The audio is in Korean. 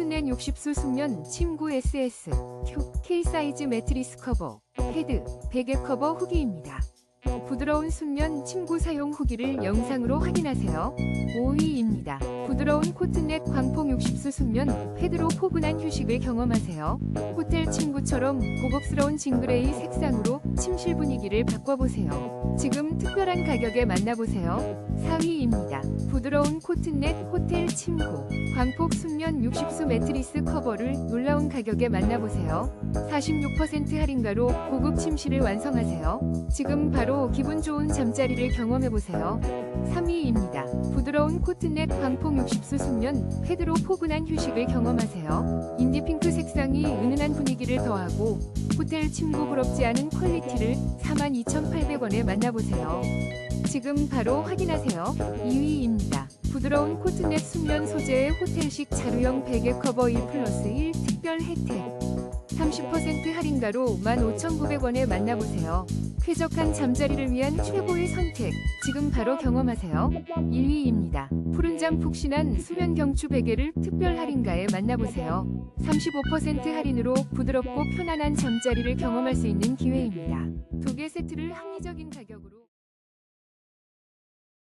코트넷 60수 숙면 침구 SS Q K 사이즈 매트리스 커버 헤드 베개 커버 후기입니다. 부드러운 숙면 침구 사용 후기를 영상으로 확인하세요. 5위입니다. 부드러운 코트넷 광폭 60수 숙면 패드로 포근한 휴식을 경험하세요. 호텔 침구처럼 고급스러운 징그레이 색상으로 침실 분위기를 바꿔보세요. 지금 특별한 가격에 만나보세요. 4위입니다. 부드러운 코트넷 호텔 침구 광폭 숙면 60수 매트리스 커버를 놀라운 가격에 만나보세요. 46% 할인가로 고급 침실을 완성하세요. 지금 바로 기분 좋은 잠자리를 경험해보세요. 3위입니다. 부드러운 코트넷 광폭 60수 숙면 패드로 포근한 휴식을 경험하세요. 인디핑크 색상이 은은한 분위기를 더하고 호텔 침구 부럽지 않은 퀄리티를 42,800원에 만나보세요. 지금 바로 확인하세요. 2위입니다. 부드러운 코트넷 수면 소재의 호텔식 자루형 베개 커버 1 플러스 1 특별 혜택 30% 할인가로 15,900원에 만나보세요. 쾌적한 잠자리를 위한 최고의 선택. 지금 바로 경험하세요. 1위입니다. 푸른 잠 푹신한 수면 경추 베개를 특별 할인가에 만나보세요. 35% 할인으로 부드럽고 편안한 잠자리를 경험할 수 있는 기회입니다. 두 개 세트를 합리적인 가격으로